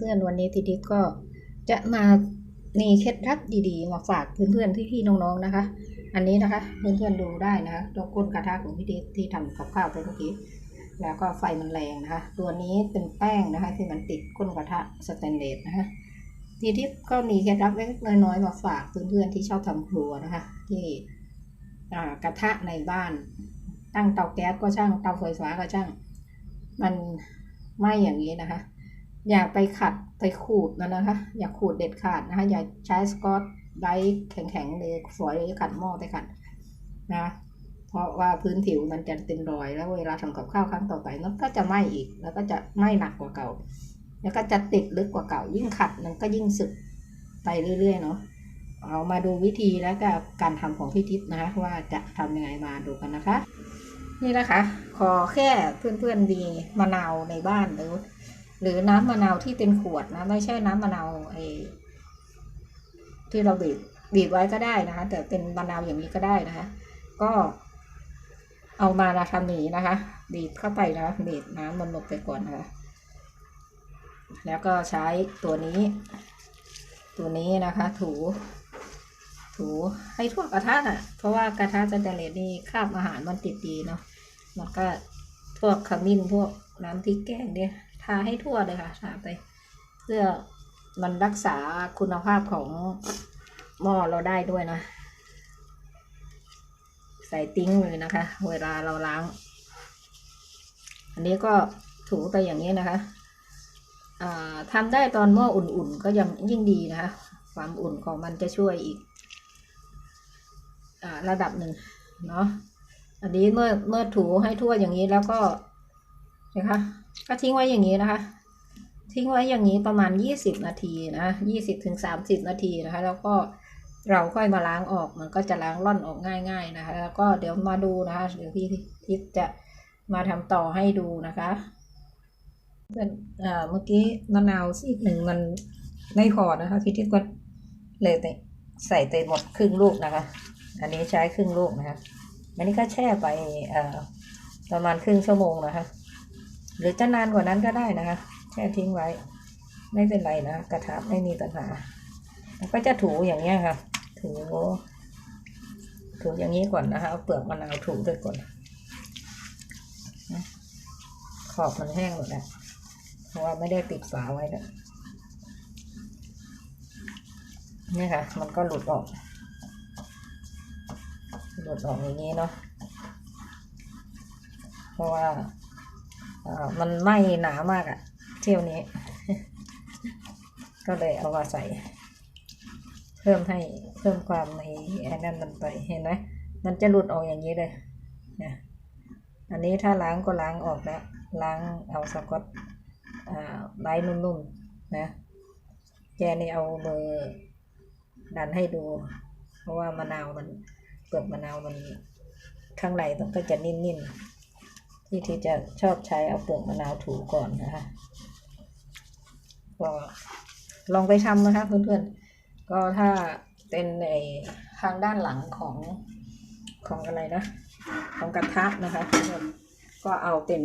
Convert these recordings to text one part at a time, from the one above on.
เพื่อนๆ วันนี้ทีดิก็จะมามีเคล็ดลับดีๆ มาฝากเพื่อนๆพี่ๆน้องๆนะคะ อันนี้นะคะเพื่อนๆดูได้นะคะตัวก้นกระทะของพี่ดิที่ทำกับข้าวไปเมื่อกี้แล้วก็ไฟมันแรงนะคะ ตัวนี้เป็นแป้งนะคะที่มันติดก้นกระทะสแตนเลสนะคะทีทิพย์ก็มีเคล็ดลับเล็กๆน้อยๆมาฝากเพื่อนๆที่ชอบทำครัวนะคะ ที่กระทะในบ้าน ตั้งเตาแก๊สก็ช่างเตาไฟฟ้าก็ช่าง มันไหม้อย่างนี้นะคะ อย่าไปขัดไปขูดมันะคะ อย่าขูดเด็ดขาดนะคะ อย่าใช้สกอตไบรท์แข็งๆเลยฝอยขัดหม้อไปขัดนะ เพราะว่าพื้นผิวมันจะเป็นรอย แล้วเวลาทำกับข้าวครั้งต่อไปมันก็จะไหม้อีก แล้วก็จะไหม้หนักกว่าเก่า แล้วก็จะติดลึกกว่าเก่า ยิ่งขัดมันก็ยิ่งสึกไปเรื่อยๆเนาะเอามาดูวิธีแล้วก็การทำของพี่ทิพย์นะคะว่าจะทำยังไงมาดูกันนะคะ นี่นะคะ ขอแค่เพื่อนๆมีมะนาวในบ้านหรือ หรือน้ำมะนาวที่เป็นขวดนะ ไม่ใช่น้ำมะนาวไอ้ที่เราบีบบีบไว้ก็ได้นะคะ แต่เป็นมะนาวอย่างนี้ก็ได้นะคะ ก็เอามาละทำหนีนะคะ บีบเข้าไปนะบีบน้ำมันลงไปก่อนนะคะแล้วก็ใช้ตัวนี้ ตัวนี้นะคะ ถู ถูให้ทั่วกระทะน่ะ เพราะว่ากระทะสแตนเลสนี่คราบอาหารมันติดดีเนาะมันก็พวกขมิ้นพวกน้ำพริกแกงเนี่ยาให้ทั่วเลยค่ะทาไป เพื่อมันรักษาคุณภาพของหม้อเราได้ด้วยนะ ใส่ติ้งเลยนะคะ เวลาเราล้าง อันนี้ก็ถูไปอย่างนี้นะคะทำได้ตอนหม้ออุ่นๆ ก็ยังยิ่งดีนะคะ ความอุ่นของมันจะช่วยอีกอระดับหนึ่งเนาะอันนี้เมื่อเมื่อถูให้ทั่วอย่างนี้แล้วก็ นะคะก็ทิ้งไว้อย่างนี้นะคะ ทิ้งไว้อย่างนี้ประมาณยี่สิบนาทีนะยี่สิบถึงสามสิบนาทีนะคะ แล้วก็เราค่อยมาล้างออกมันก็จะล้างร่อนออกง่าย ๆนะคะ แล้วก็เดี๋ยวมาดูนะคะเดี๋ยวพี่ทิพย์จะมาทำต่อให้ดูนะคะเพื่อนเมื่อกี้มะนาวซีกหนึ่งมันไม่พอนะคะพี่ทิพย์ก็เลยใส่เต็มหมดครึ่งลูกนะคะ อันนี้ใช้ครึ่งลูกนะคะอันนี้ก็แช่ไปประมาณครึ่งชั่วโมงนะคะ หรือจะนานกว่านั้นก็ได้นะคะแช่ทิ้งไว้ ไม่เป็นไรนะกระทะไม่มีปัญหาแล้วก็จะถูอย่างเงี้ยค่ะ ถูถูอย่างนี้ก่อนนะคะเอาเปลือกมะนาวถูไปก่อนขอบมันแห้งหมดแล้วเพราะว่าไม่ได้ปิดฝาไว้แล้วนี่ค่ะ มันก็หลุดออก หลุดออกอย่างนี้เนาะเพราะว่า มันไหม้หนามากอะเที่ยวนี้ ก็เลยเอามาใส่ เพิ่มให้เพิ่มความในไอ้นั่นมันไปเห็นไหมมันจะหลุดออกอย่างนี้เลยนี่ยอันนี้ถ้าล้างก็ล้างออกแล้วล้างเอาสกอตอ่าไว้นุ่มๆนะแกนี่เอามือดันให้ดู เพราะว่ามะนาวมันเปลือกมะนาวมันข้างในมันก็จะนิ่มๆ ที่ที่จะชอบใช้เอาเปลือกมะนาวถูก่อนนะคะก็ลองไปทำนะคะเพื่อนๆ ก็ถ้าเป็นในทางด้านหลังของของอะไรนะ ของกระทะนะคะเพื่อนก็เอาเป็น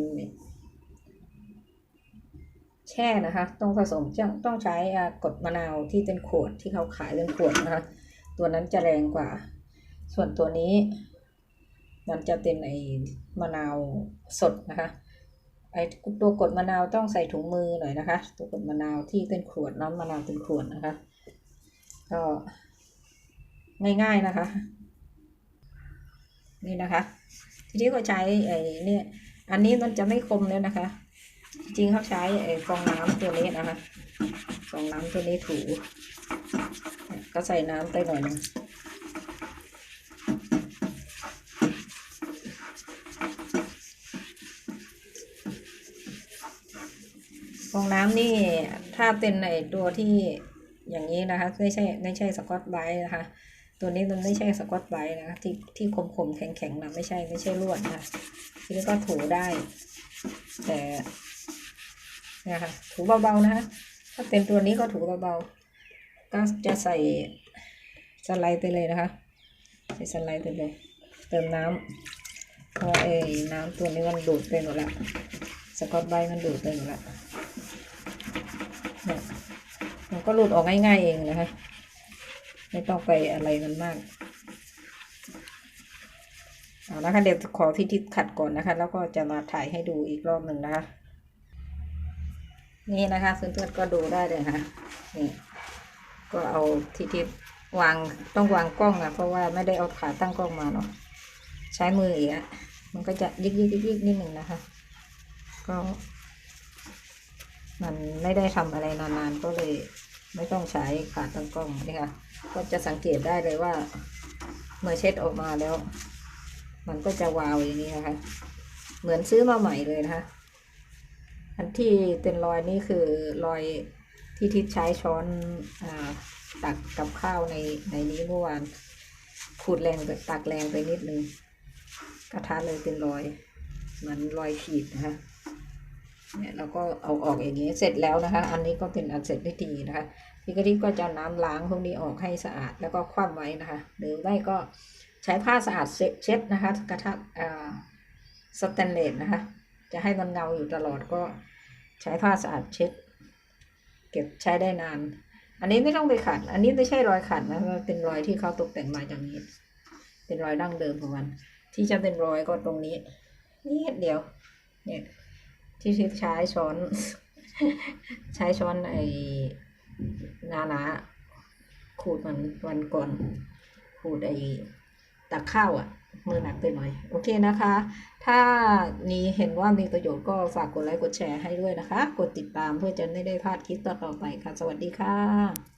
แช่นะคะ ต้องผสมต้องใช้กดมะนาวที่เป็นขวดที่เขาขายเป็นขวดนะคะ ตัวนั้นจะแรงกว่า ส่วนตัวนี้ มันจะเป็นไอ้มะนาวสดนะคะไอ้ตัวกดมะนาวต้องใส่ถุงมือหน่อยนะคะ ตัวกดมะนาวที่เป็นขวดน้ำมะนาวเป็นขวดนะคะ ก็ง่ายๆนะคะ นี่นะคะ ทีนี้ก็ใช้ไอ้นี่อันนี้มันจะไม่คมแล้วนะคะ จริงเขาใช้ไอ้ฟองน้ำตัวนี้นะคะฟองน้ำตัวนี้ถู ก็ใส่น้ำไปหน่อยนึง ฟองน้ำนี่ถ้าเป็นในตัวที่อย่างนี้นะคะไม่ใช่ไม่ใช่สกอตไบรท์นะคะ ตัวนี้มันไม่ใช่สกอตไบรท์นะคะที่ที่คมคมแข็งแข็งนะไม่ใช่ไม่ใช่ลวดนะคะทีนี้ก็ถูได้ แต่นะคะถูเบาๆนะคะถ้าเป็นตัวนี้ก็ถูเบาๆก็จะใส่สไลด์ไปเลยนะคะใส่สไลด์ไปเลย เติมน้ำเพราะไอ้น้ำตัวนี้มันดูดไปหมดละสกอตไบรท์มันดูดไปหมดละ เนี่ยมันก็หลุดออกง่ายๆเองนะคะ ไม่ต้องไปอะไรมันมากเอานะคะเดี๋ยวขอที่ทิศขัดก่อนนะคะ แล้วก็จะมาถ่ายให้ดูอีกรอบหนึ่งนะคะ นี่นะคะเพื่อนๆก็ดูได้เลยค่ะนี่ก็เอาที่ทิศวางต้องวางกล้องอะเพราะว่าไม่ได้เอาขาตั้งกล้องมาเนาะใช้มืออีกอะมันก็จะยิกยิกยิกยิกนิดหนึ่งนะคะ ก็ มันไม่ได้ทำอะไรนานๆ ก็เลยไม่ต้องใช้ขาตั้งกล้องนี่ค่ะ ก็จะสังเกตได้เลยว่า เมื่อเช็ดออกมาแล้ว มันก็จะวาวอย่างนี้นะคะ เหมือนซื้อมาใหม่เลยนะคะ อันที่เป็นรอยนี่คือรอยที่ทิศใช้ช้อนอตักกับข้าวในในนี้เมื่อวานขูดแรงตักแรงไปนิดนึงกระทะเลยเป็นรอยเหมือนรอยขีดนะคะ เนี่ยเราก็เอาออกอย่างนี้เสร็จแล้วนะคะ อันนี้ก็เป็นอันเสร็จพิธีนะคะพี่กะทิก็จะน้ำล้างพวกนี้ออกให้สะอาดแล้วก็คว่ำไว้นะคะ หรือไม่ก็ใช้ผ้าสะอาดเช็ดนะคะ กระทะสแตนเลสนะคะ จะให้มันเงาอยู่ตลอดก็ใช้ผ้าสะอาดเช็ด เก็บใช้ได้นาน อันนี้ไม่ต้องไปขัด อันนี้ไม่ใช่รอยขัดนะมันเป็นรอยที่เขาตกแต่งมาอย่างนี้ เป็นรอยดั้งเดิมของมัน ที่จะเป็นรอยก็ตรงนี้นี่เดียวเนี่ย ที่ใช้ช้อน ใช้ช้อนไอ้นานาขูดมันวันก่อนขูดไอ้ตักข้าวอะ่ะมือหนักไปหน่อย โอเคนะคะ ถ้านี้เห็นว่ามีประโยชน์ก็ฝากกดไลค์กดแชร์ให้ด้วยนะคะ กดติดตามเพื่อจะไม่ได้พลาดคลิปต่อๆไปค่ะ สวัสดีค่ะ